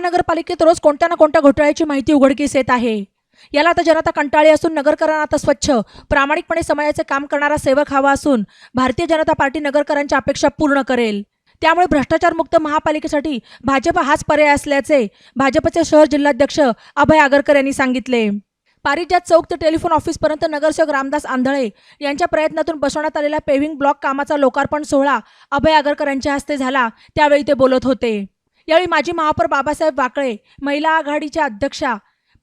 महानगरपालिकेत रोज कोणत्या ना कोणत्या घोटाळ्याची माहिती उघडकीस येत आहे. याला आता जनता कंटाळी असून नगरकरांना आता स्वच्छ प्रामाणिकपणे समयाचे काम करणारा सेवक हवा असून भारतीय जनता पार्टी नगरकरांच्या अपेक्षा पूर्ण करेल. त्यामुळे भ्रष्टाचारमुक्त महापालिकेसाठी भाजप हाच पर्याय असल्याचे भाजपचे शहर जिल्हाध्यक्ष अभय आगरकर यांनी सांगितले. पारिजात चौक ते टेलिफोन ऑफिसपर्यंत नगरसेवक रामदास आंधळे यांच्या प्रयत्नातून बसवण्यात आलेला पेव्हिंग ब्लॉक कामाचा लोकार्पण सोहळा अभय आगरकर यांच्या हस्ते झाला. त्यावेळी ते बोलत होते. यावेळी माजी महापौर बाबासाहेब वाकळे महिला आघाडीच्या अध्यक्षा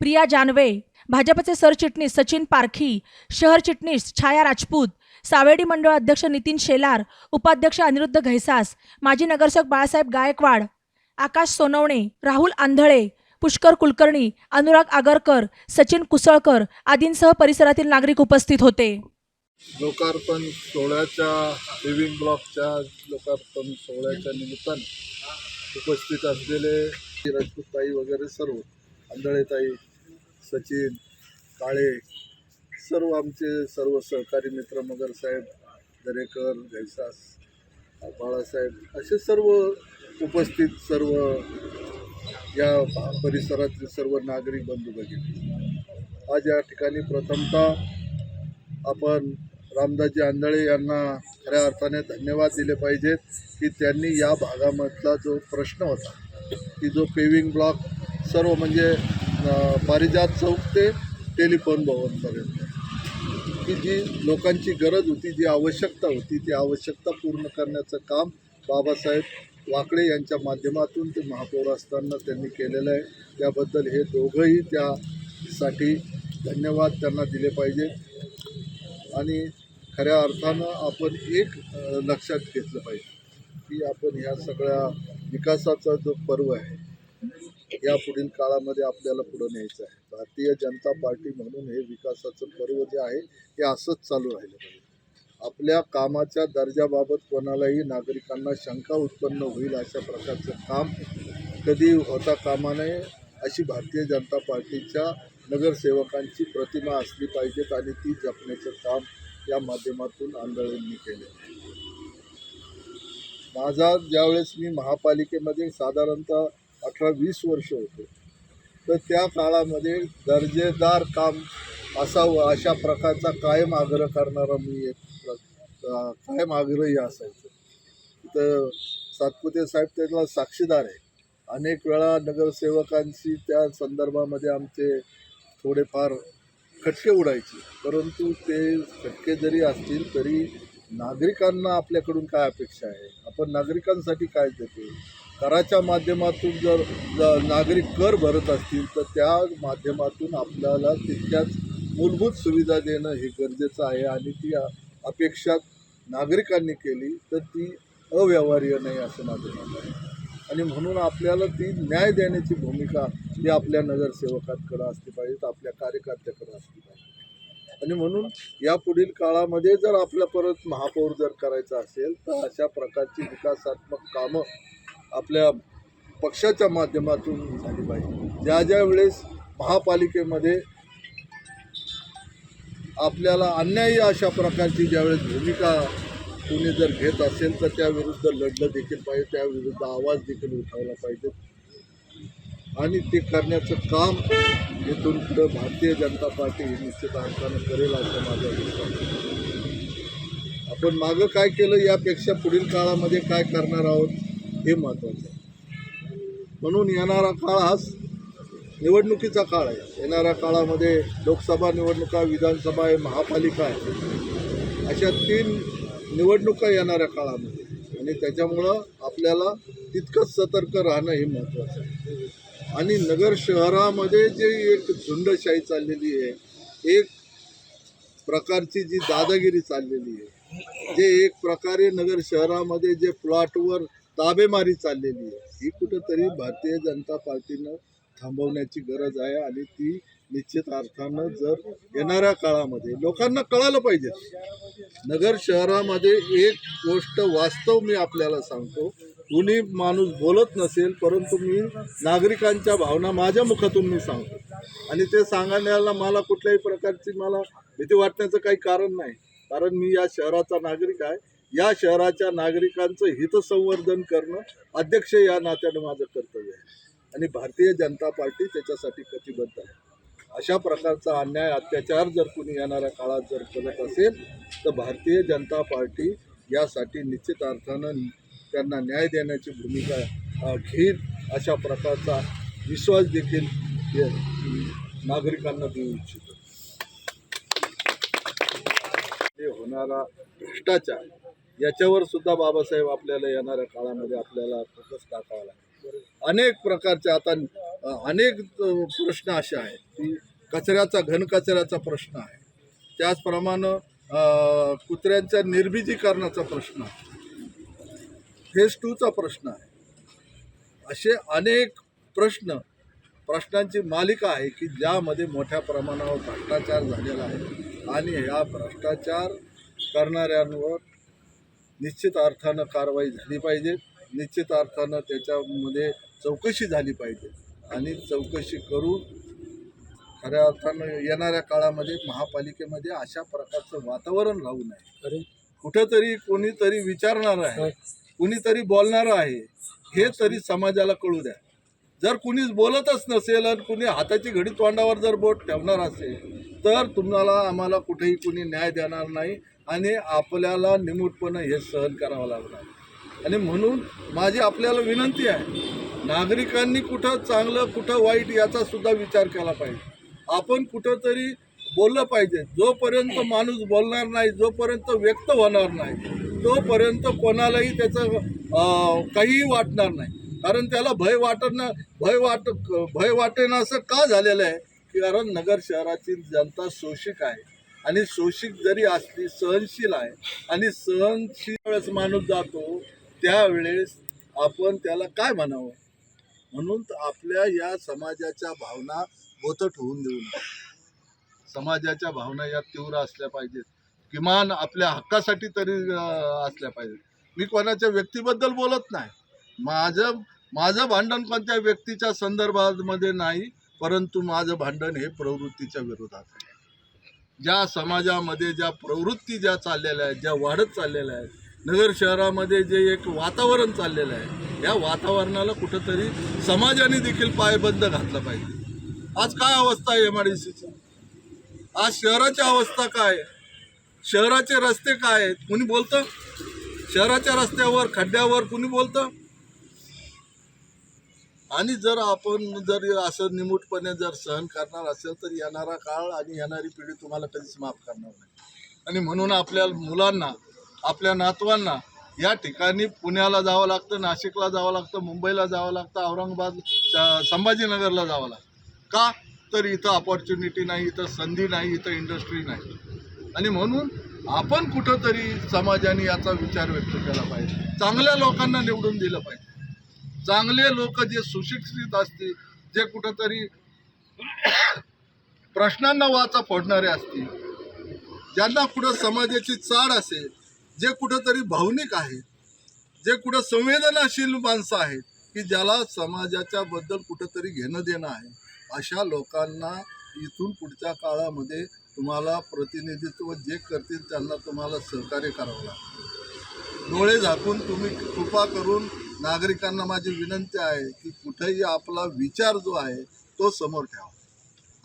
प्रिया जानवे भाजपचे सरचिटणीस सचिन पारखी शहर चिटणीस छाया राजपूत सावेडी मंडळ अध्यक्ष नितीन शेलार उपाध्यक्ष अनिरुद्ध घैसास माजी नगरसेवक बाळासाहेब गायकवाड आकाश सोनवणे राहुल आंधळे पुष्कर कुलकर्णी अनुराग आगरकर सचिन कुसळकर आदींसह परिसरातील नागरिक उपस्थित होते. लोकार्पण सोहळ्याच्या लिव्हिंग ब्लॉकच्या लोकार्पण सोहळ्याच्या निमित्ताने उपस्थित असलेले राजपूतताई वगैरे सर्व आंधळेताई सचिन काळे सर्व आमचे सर्व सहकारी मित्र मगरसाहेब दरेकर घैसास बाळासाहेब असे सर्व उपस्थित सर्व या परिसरातील सर्व नागरिक बंधू भगिनी. आज या ठिकाणी प्रथमतः आपण रामदासजी आंधळे यांना खऱ्या अर्थाने धन्यवाद दिले पाहिजेत की त्यांनी या भागामधला जो प्रश्न होता की जो पेविंग ब्लॉक सर्व म्हणजे पारिजात चौक ते टेलिफोन भवनपर्यंत. की जी लोकांची गरज होती जी आवश्यकता होती ती आवश्यकता पूर्ण करण्याचं काम बाबासाहेब वाकळे यांच्या माध्यमातून ते महापौर असताना त्यांनी केलेलं आहे. त्याबद्दल हे दोघंही त्यासाठी धन्यवाद त्यांना दिले पाहिजे आणि खऱ्या अर्थानं आपण एक लक्षात घेतलं पाहिजे की आपण ह्या सगळ्या विकासाचा जो पर्व आहे या पुढील काळामध्ये आपल्याला पुढं न्यायचं आहे. भारतीय जनता पार्टी म्हणून हे विकासाचं पर्व जे आहे हे असंच चालू राहिलं पाहिजे. आपल्या कामाच्या दर्जाबाबत कोणालाही नागरिकांना शंका उत्पन्न होईल अशा प्रकारचं काम कधी होता कामा नये अशी भारतीय जनता पार्टीच्या नगरसेवकांची प्रतिमा असली पाहिजेत आणि ती जपण्याचं काम या माध्यमातून आंदोलनांनी केले. माझा ज्यावेळेस मी महापालिकेमध्ये साधारणतः अठरा वीस वर्ष होतो तर त्या काळामध्ये दर्जेदार काम असावं अशा प्रकारचा कायम आग्रह करणारा मी एक प्र- कायम आग्रही असायचो. तर सातपुते साहेब त्याला साक्षीदार आहे अनेक वेळा नगरसेवकांशी त्या संदर्भामध्ये आमचे थोडेफार खटके उडायचे. परंतु ते खटके जरी असतील तरी नागरिकांना आपल्याकडून काय अपेक्षा आहे? आपण नागरिकांसाठी काय देतो? कराच्या माध्यमातून जर नागरिक कर भरत असतील तर त्या माध्यमातून आपल्याला तितक्याच मूलभूत सुविधा देणं हे गरजेचं आहे. आणि ती अपेक्षा नागरिकांनी केली तर ती अव्यवहार्य नाही असं माझं मत आहे. आणि म्हणून आपल्याला ती न्याय देण्याची भूमिका ही आपल्या नगरसेवकांकडं असली पाहिजे आपल्या कार्यकर्त्याकडं असली पाहिजे. आणि म्हणून या पुढील काळामध्ये जर आपल्या परत महापौर जर करायचं असेल तर अशा प्रकारची विकासात्मक कामं आपल्या पक्षाच्या माध्यमातून झाली पाहिजे. ज्या ज्या वेळेस महापालिकेमध्ये आपल्याला अन्यायी अशा प्रकारची ज्यावेळेस भूमिका कुणी जर घेत असेल तर त्याविरुद्ध लढलं देखील पाहिजे त्याविरुद्ध आवाज देखील उठवला पाहिजे. आणि ते करण्याचं काम इथून पुढं भारतीय जनता पार्टी ही निश्चित अर्थानं करेल असं माझा विश्वास आपण मागं काय केलं यापेक्षा पुढील काळामध्ये काय करणार आहोत हे महत्त्वाचं आहे. म्हणून येणारा काळ हाच निवडणुकीचा काळ आहे. येणाऱ्या काळामध्ये लोकसभा निवडणुका विधानसभा आहे महापालिका आहे. अशा तीन निवडणुका येणाऱ्या काळामध्ये. आणि त्याच्यामुळं आपल्याला तितकंच सतर्क राहणं हे महत्त्वाचं आहे. आणि नगर शहरामध्ये जे एक झुंडशाही चाललेली आहे एक प्रकारची जी दादागिरी चाललेली आहे जे एक प्रकारे नगर शहरामध्ये जे प्लॉटवर ताबेमारी चाललेली आहे ही कुठंतरी भारतीय जनता पार्टीनं थांबवण्याची गरज आहे आणि ती निश्चित अर्थानं जर येणाऱ्या काळामध्ये लोकांना कळालं पाहिजे. नगर शहरामध्ये एक गोष्ट वास्तव मी आपल्याला सांगतो. कुणी माणूस बोलत नसेल परंतु मी नागरिकांच्या भावना माझ्या मुखातून मी सांगतो. आणि ते सांगण्याला मला कुठल्याही प्रकारची मला भीती वाटण्याचं काही कारण नाही. कारण मी या शहराचा नागरिक आहे. या शहराच्या नागरिकांचं हितसंवर्धन करणं अध्यक्ष या नात्यानं माझं कर्तव्य आहे. आणि भारतीय जनता पार्टी त्याच्यासाठी कटिबद्ध आहे. अशा प्रकारचा अन्याय अत्याचार जर कुणी येणाऱ्या काळात जर करत असेल तर भारतीय जनता पार्टी यासाठी निश्चित अर्थानं त्यांना न्याय देण्याची भूमिका घेईल अशा प्रकारचा विश्वास देखील नागरिकांना देऊ इच्छितो. होणारा भ्रष्टाचार याच्यावर सुद्धा बाबासाहेब आपल्याला येणाऱ्या काळामध्ये आपल्याला फोकस टाकावा लागेल. अनेक प्रकारचे आता अनेक प्रश्न असे आहेत की कचऱ्याचा घनकचऱ्याचा प्रश्न आहे. त्याचप्रमाणे कुत्र्यांच्या निर्बीजीकरणाचा प्रश्न आहे. फेज टूचा प्रश्न आहे. असे अनेक प्रश्न प्रश्नांची मालिका आहे की ज्यामध्ये मोठ्या प्रमाणावर भ्रष्टाचार झालेला आहे आणि ह्या भ्रष्टाचार करणाऱ्यांवर निश्चित अर्थानं कारवाई झाली पाहिजे. निश्चित अर्थानं त्याच्यामध्ये चौकशी झाली पाहिजे आणि चौकशी करून खऱ्या अर्थानं येणाऱ्या काळामध्ये महापालिकेमध्ये अशा प्रकारचं वातावरण राहू नये. कुठंतरी कोणीतरी विचारणार आहे कुणीतरी बोलणार आहे हे तरी समाजाला कळू द्या. जर कुणीच बोलतच नसेल आणि कुणी हाताची घडी तोंडावर जर बोट ठेवणार असेल तर तुम्हाला आम्हाला कुठेही कुणी न्याय देणार नाही आणि आपल्याला निमूटपणे हे सहन करावं लागणार. आणि म्हणून माझी आपल्याला विनंती आहे नागरिकांनी कुठं चांगलं कुठं वाईट याचा सुद्धा विचार केला पाहिजे. आपण कुठंतरी बोललं पाहिजे. जोपर्यंत माणूस बोलणार नाही जोपर्यंत व्यक्त होणार नाही तोपर्यंत कोणालाही त्याचं काहीही वाटणार नाही. कारण त्याला भय वाटणं भय वाट भय वाटेन असं का झालेलं आहे? की कारण नगर शहराची जनता शोषिक आहे. आणि शोषिक जरी असली सहनशील आहे आणि सहनशील वेळेस माणूस जातो त्यावेळेस आपण त्याला काय म्हणावं? म्हणून तर आपल्या या समाजाच्या भावना मोतट होऊन देऊ नका. समाजाच्या भावना या तीव्र असल्या पाहिजेत. किमान आपल्या हक्कासाठी तरी असल्या पाहिजेत. मी कोणाच्या व्यक्तीबद्दल बोलत नाही. माझं माझं भांडण कोणत्या व्यक्तीच्या संदर्भामध्ये नाही परंतु माझं भांडण हे प्रवृत्तीच्या विरोधात आहे. ज्या समाजामध्ये ज्या प्रवृत्ती ज्या चाललेल्या आहेत ज्या वाढत चाललेल्या आहेत नगर शहरामध्ये जे एक वातावरण चाललेलं आहे या वातावरणाला कुठंतरी समाजाने देखील पायबंद घातलं पाहिजे. आज काय अवस्था आहे एम आय डी सीची आज शहराची अवस्था काय शहराचे रस्ते काय आहेत? कुणी बोलतं? शहराच्या रस्त्यावर खड्ड्यावर कुणी बोलतं? आणि जर आपण जर असं निमूटपणे जर सहन करणार असेल तर येणारा काळ आणि येणारी पिढी तुम्हाला कधीच माफ करणार नाही. आणि म्हणून आपल्या मुलांना आपल्या नातवांना या ठिकाणी पुण्याला जावं लागतं नाशिकला जावं लागतं मुंबईला जावं लागतं औरंगाबाद संभाजीनगरला जावं लागतं. का तर इथं ऑपॉर्च्युनिटी नाही इथं संधी नाही इथं इंडस्ट्री नाही. आणि म्हणून आपण कुठंतरी समाजाने याचा विचार व्यक्त केला पाहिजे. चांगल्या लोकांना निवडून दिलं पाहिजे. चांगले लोक जे सुशिक्षित असतील जे कुठंतरी प्रश्नांना वाचा फोडणारे असतील ज्यांना कुठं समाजाची चाड असेल जे कुठंतरी भावनिक आहेत जे कुठं संवेदनाशील माणसं आहेत की ज्याला समाजाच्या बद्दल कुठंतरी घेणं देणं आहे. अशा लोकांना इथून पुढच्या काळामध्ये तुम्हाला प्रतिनिधित्व जे करतील त्यांना तुम्हाला सहकार्य करावं लागतं डोळे झाकून तुम्ही कृपा करून नागरिकांना माझी विनंती आहे की कुठेही आपला विचार जो आहे तो समोर ठेवा.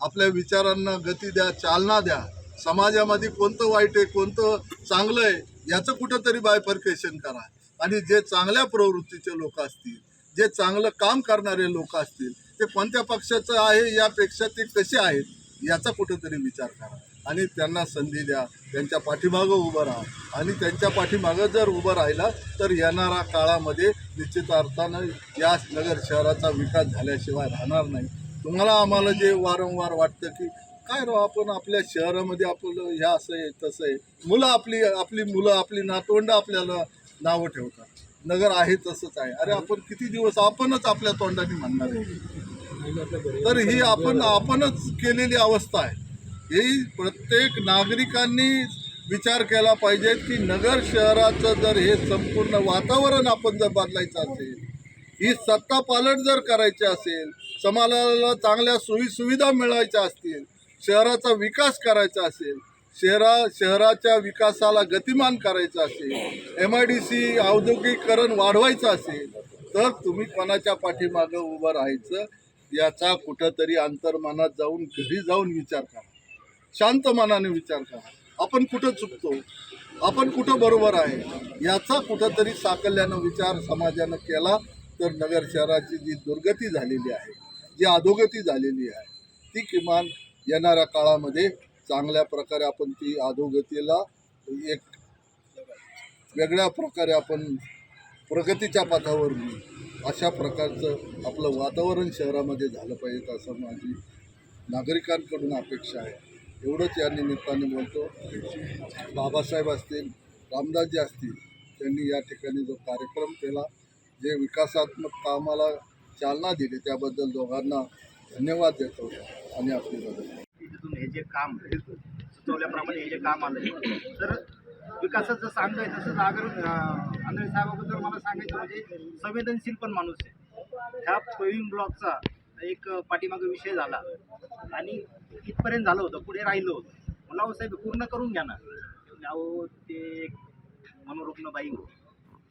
आपल्या विचारांना गती द्या चालना द्या. समाजामध्ये कोणतं वाईट आहे कोणतं चांगलं आहे याचं कुठंतरी बायफर्केशन करा. आणि जे चांगल्या प्रवृत्तीचे लोक असतील जे चांगलं काम करणारे लोक असतील ते कोणत्या पक्षाचं आहे यापेक्षा ते कसे आहेत याचा कुठंतरी विचार करा. आणि त्यांना संधी द्या त्यांच्या पाठीमागं उभं राहा. आणि त्यांच्या पाठीमागं जर उभं राहिला तर येणाऱ्या काळामध्ये निश्चित अर्थानं या नगर शहराचा विकास झाल्याशिवाय राहणार नाही. तुम्हाला आम्हाला जे वारंवार वाटतं की काय राह आपण आपल्या शहरामध्ये आपलं ह्या असं आहे तसं आहे. मुलं आपली आपली मुलं आपली नातवंड आपल्याला नावं ठेवतात. नगर आहे तसंच आहे. अरे आपण किती दिवस आपणच आपल्या तोंडाने म्हणणार आहे? तर ही आपण आपणच केलेली अवस्था आहे. ही प्रत्येक नागरिकांनी विचार केला पाहिजे की नगर शहराचं जर हे संपूर्ण वातावरण आपण जर बदलायचं असेल ही सत्ता पालट जर करायची असेल समाजाला चांगल्या सोयीसुविधा मिळवायच्या असतील शहराचा विकास करायचा असेल शहरा शहराच्या विकासाला गतिमान करायचं असेल एम आय डी सी औद्योगिकरण वाढवायचं असेल तर तुम्ही कोणाच्या पाठीमागं उभं राहायचं? याचा कुठंतरी अंतर्मनात जाऊन घरी जाऊन विचार करा. शांत मनाने विचार करा. आपण कुठं चुकतो? आपण कुठं बरोबर आहे? याचा कुठंतरी साकल्यानं विचार समाजानं केला तर नगर शहराची जी दुर्गती झालेली आहे जी अधोगती झालेली आहे ती किमान येणाऱ्या काळामध्ये चांगल्या प्रकारे आपण ती अधोगतीला एक वेगळ्या प्रकारे आपण प्रगतीच्या पथावर अशा प्रकारचं आपलं वातावरण शहरामध्ये झालं पाहिजे असं माझी नागरिकांकडून अपेक्षा आहे. एवढंच या निमित्ताने बोलतो. बाबासाहेब असतील रामदासजी असतील त्यांनी या ठिकाणी जो कार्यक्रम केला जे विकासात्मक कामाला चालना दिली त्याबद्दल दोघांना धन्यवाद देतो आणि आपली मदत हे जे काम सुचवल्याप्रमाणे हे जे काम आलं तर विकासाचं सांगतोय तसंच आगर आंधळे साहेबाबद्दल मला सांगायचं म्हणजे संवेदनशील पण माणूस आहे. ह्या पेविंग ब्लॉकचा एक पाठीमागे विषय झाला. आणि इथपर्यंत झालं होतं पुढे राहिलं होतं. मला साहेब पूर्ण करून घ्या ना. अहो ते एक मनोरुग्ण बाई होती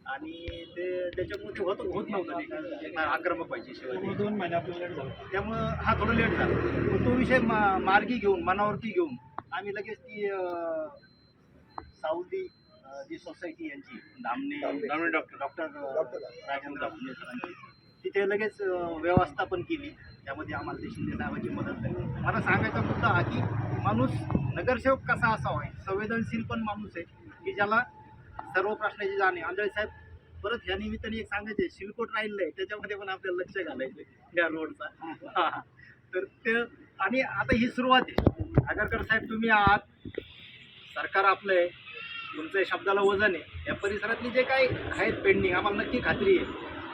आणि ते त्याच्यामुळे ते होत होत नव्हतं आक्रमक पाहिजे शिवाय दोन महिने आपल्याला त्यामुळं हा थोडं लेट झाला. तो विषय मा मार्गी घेऊन मनावरती घेऊन आम्ही लगेच ती साऊदी जी सोसायटी यांची धामणे डॉक्टर डॉक्टर राजेंद्र धामणे सरांची तिथे लगेच व्यवस्थापन केली. त्यामध्ये आम्हाला ते शिंदे साहेबांची मदत झाली. मला सांगायचा मुद्दा हा की माणूस नगरसेवक कसा असावा? आहे संवेदनशील पण माणूस आहे की ज्याला सर्व प्रश्नाची जाणीव आंधळे साहेब परत ह्या निमित्ताने एक सांगायचे शिलकोट राहिलं आहे त्याच्यामध्ये पण आपल्याला लक्ष घालायचं या रोडचा. तर ते आणि आता ही सुरुवात आहे. आगरकर साहेब तुम्ही आहात. सरकार आपलं आहे. तुमच्या शब्दाला वजन आहे. या परिसरातली जे काही आहेत पेंडिंग आम्हाला नक्की खात्री आहे.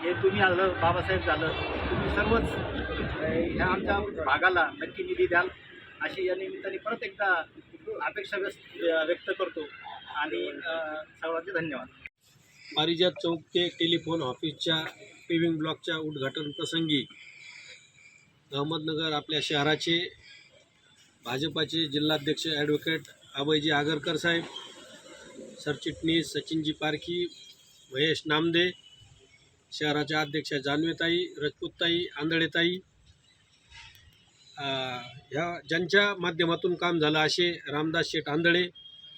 हे तुम्ही आलं बाबासाहेब झालं तुम्ही सर्वच ह्या आमच्या भागाला नक्की निधी द्याल. अशी या निमित्ताने परत एकदा अपेक्षा व्यस्त व्यक्त करतो आणि सर्वांचे धन्यवाद. पारिजात चौक ते टेलिफोन ऑफिसच्या पेविंग ब्लॉकच्या उद्घाटन प्रसंगी अहमदनगर आपल्या शहराचे भाजपाचे जिल्हाध्यक्ष ॲडव्होकेट अभयजी आगरकर साहेब सरचिटणीस सचिनजी पारखी महेश नामदे शहराच्या अध्यक्षा जानवेताई रजपूतताई आंधळेताई. ह्या ज्यांच्या माध्यमातून काम झालं असे रामदास शेठ आंधळे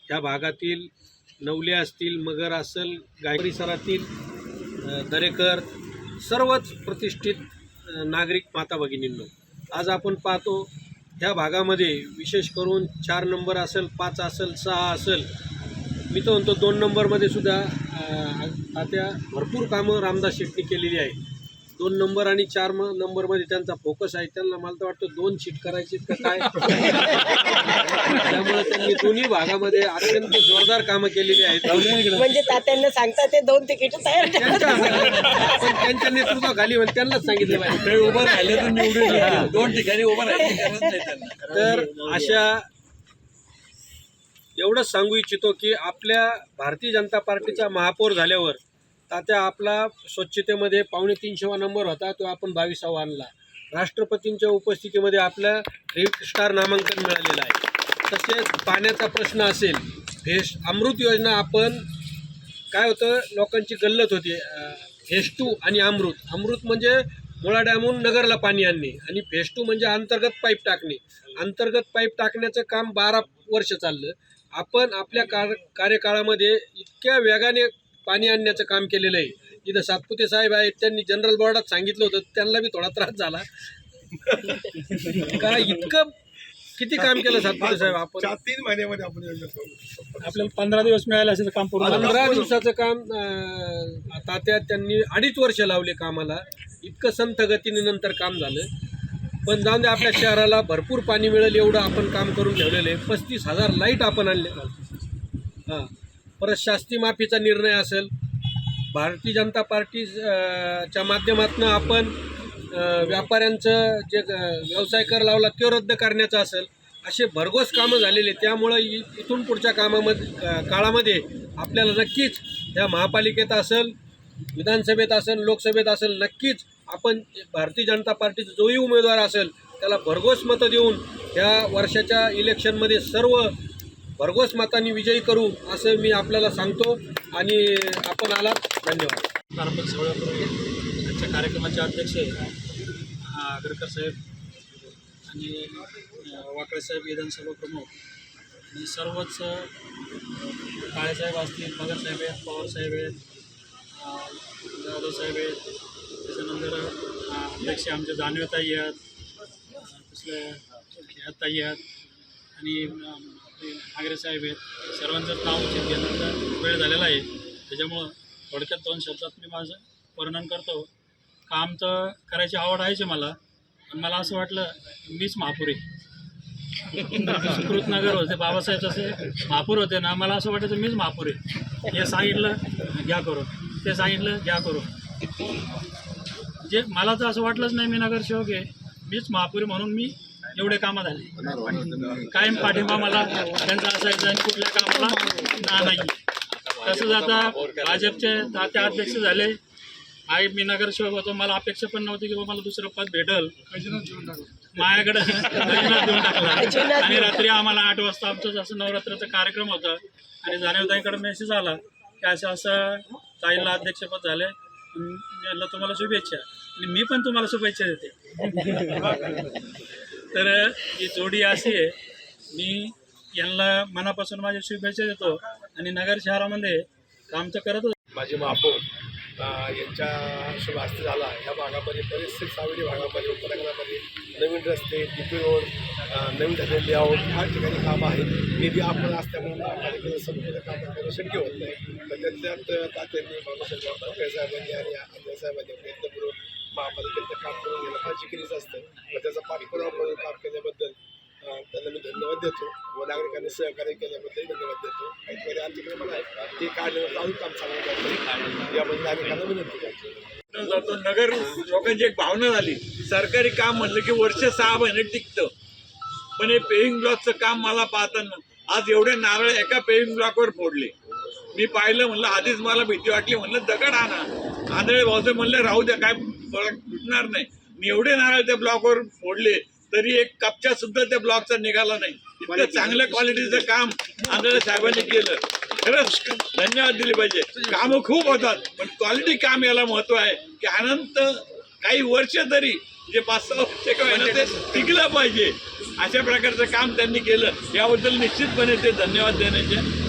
ह्या भागातील नवले असतील मगर असेल गाय परिसरातील दरेकर सर्वच प्रतिष्ठित नागरिक माता भगिनींनो. आज आपण पाहतो ह्या भागामध्ये विशेष करून चार नंबर असेल पाच असेल सहा असेल मी तर म्हणतो दोन नंबरमध्ये सुद्धा आता भरपूर कामं रामदास शेट्टी केलेली आहेत. दोन नंबर आणि चार म नंबरमध्ये त्यांचा फोकस आहे. त्यांना मला तर वाटतं दोन सीट करायची का काय? त्यामुळे त्यांनी दोन्ही भागामध्ये अत्यंत जोरदार कामं केलेली आहेत. म्हणजे तात्यांना सांगता ते दोन तिकीट तयार ठेवा. त्यांच्या पण त्यांच्या नेतृत्वाखाली म्हणजे त्यांनाच सांगितलं पाहिजे. उभं राहिले तर निवडून. दोन ठिकाणी उभं त्यांना तर अशा एवढंच सांगू इच्छितो की आपल्या भारतीय जनता पार्टीचा महापौर झाल्यावर तात्या आपला स्वच्छतेमध्ये पावणे तीनशेवा नंबर होता तो आपण बावीसावा आणला. राष्ट्रपतींच्या उपस्थितीमध्ये आपल्या थ्री स्टार नामांकन मिळालेलं आहे. तसेच पाण्याचा प्रश्न असेल भेस अमृत योजना आपण काय होतं लोकांची गल्लत होती फेस टू आणि अमृत. अमृत म्हणजे मुळा डॅमहून नगरला पाणी आणणे आणि फेस टू म्हणजे अंतर्गत पाईप टाकणे. अंतर्गत पाईप टाकण्याचं काम बारा वर्ष चाललं. आपण आपल्या कार कार्यकाळामध्ये इतक्या वेगाने पाणी आणण्याचं काम केलेलं आहे. इथं सातपुते साहेब आहेत त्यांनी जनरल बोर्डात सांगितलं होतं त्यांना बी थोडा त्रास झाला. का इतकं किती काम केलं सातपुते साहेब आपण? चार तीन महिन्यामध्ये आपण. आपल्याला पंधरा दिवस मिळाले असेल तर काम पूर्ण झालं. पंधरा दिवसाचं काम अं, तात्या त्यांनी अडीच वर्ष लावले कामाला. इतकं संथ गतीने नंतर काम झालं. पण जाऊन दे आपल्या शहराला भरपूर पाणी मिळेल एवढं आपण काम करून ठेवलेलं. आहे पस्तीस हजार लाइट आपण आणले. हां. परत शास्ती माफीचा निर्णय असेल. भारतीय जनता पार्टी च्या माध्यमातून आपण व्यापाऱ्यांचं जे व्यवसाय कर लावला तो रद्द करण्याचा असेल असे भरघोस कामं झालेले. त्यामुळं इ- इथून पुढच्या कामामध्ये काळामध्ये आपल्याला नक्कीच या महापालिकेत असेल विधानसभेत असेल लोकसभेत असेल नक्कीच आपण भारतीय जनता पार्टीचा जोही उमेदवार असेल त्याला भरघोस मतं देऊन या वर्षाच्या इलेक्शनमध्ये सर्व भरघोस मतांनी विजयी करू असं मी आपल्याला सांगतो. आणि आपण आला धन्यवाद. कार्पण सवळ्यापूर्वी आजच्या कार्यक्रमाचे अध्यक्ष आगरकर साहेब. आणि अं, वाकळे साहेब विधानसभा प्रमुख. आणि सर्वच काळेसाहेब असतील पगार साहेब आहेत पवारसाहेब आहेत जाधव साहेब आहेत. त्याच्यानंतर अं, अध्यक्ष आमचे जाणवेताई आहेत दुसऱ्या ताई आहेत आणि नागरेसाहेब साहेब आहेत. सर्वांचंच नाव उचित घेण्याचा वेळ झालेला आहे. त्याच्यामुळं थोडक्यात दोन शब्दात मी माझं वर्णन करतो. काम तर करायची आवड आहेच मला पण मला असं वाटलं मीच महापुरे आहे. नगर होते बाबासाहेब तसे महापूर होते ना मला असं वाटायचं मीच महापूर आहे. हे सांगितलं घ्या करू ते सांगितलं घ्या करू जे मला तर असं वाटलंच नाही मी नगरसेवक आहे. मीच महापुरी म्हणून मी एवढे कामं झाले. कायम पाठिंबा मला त्यांचा असायचा आणि कुठल्या कामाला ना नाही तसंच आता भाजपचे ताते अध्यक्ष झाले. आई मी नगरसेवक होतो. मला अपेक्षा पण नव्हती की बाबा मला दुसरं पद भेटल. माझ्याकडे देऊन टाकला आणि रात्री आम्हाला आठ वाजता आमचं असं नवरात्राचा कार्यक्रम होता आणि जाणीवताईकडे मेसेज आला की असं असं ताईला अध्यक्षपद झाले. तुम्हाला शुभेच्छा. आणि मी पण तुम्हाला शुभेच्छा देते. तर ही जोडी अशी आहे. मी यांना मनापासून माझ्या शुभेच्छा देतो आणि नगर शहरामध्ये काम तर करतच माझे बापू यांच्या शुभ झाला. या भागामध्ये बरेचसे सावली भागामध्ये उपनगरामध्ये नवीन रस्ते डीपी रोड नवीन झालेले लेआउट ह्या ठिकाणी कामं आहेत. निधी आपण असल्यामुळे महापालिकेचं संपूर्ण काम करणं शक्य होत नाही. तर त्यातल्यात तात्यांनी माणूस साहेबांनी आणि आंबेसाहेबांनी साहेबांनी प्रयत्नपूर्वक महापालिकेचं काम करून घेणं फार जिकिरीचं असतं. मग त्याचा पाठपुरावा करून काम केल्याबद्दल त्यांना मी धन्यवाद देतो व नागरिकांनी सहकार्य केल्याबद्दल धन्यवाद देतो. काहीतरी अतिक्रमण आहे. ते काढण्याचं अजून काम चांगलं करतो याबद्दल नागरिकांना विनंती करतो. जातो नगर लोकांची एक भावना झाली. सरकारी काम म्हणलं की वर्ष सहा महिने टिकतं. पण हे पेईंग ब्लॉकचं काम मला पाहताना आज एवढे नारळ एका पेईंग ब्लॉकवर फोडले. मी पाहिलं म्हणलं आधीच मला भीती वाटली. म्हणलं दगड आणा. आंधळे भाऊचे म्हणलं राहू द्या काय फरक सुटणार नाही. मी एवढे नारळ त्या ब्लॉकवर फोडले तरी एक कपचा सुद्धा त्या ब्लॉकचा निघाला नाही. इतकं चांगल्या क्वालिटीचं काम आंधळे साहेबांनी केलं. खरंच धन्यवाद दिले पाहिजे. कामं खूप होतात पण क्वालिटी काम याला महत्त्व आहे. की अनंत काही वर्ष तरी जे पाच सहा वर्ष ते टिकलं पाहिजे. अशा प्रकारचं काम त्यांनी केलं. याबद्दल निश्चितपणे ते धन्यवाद देण्याचे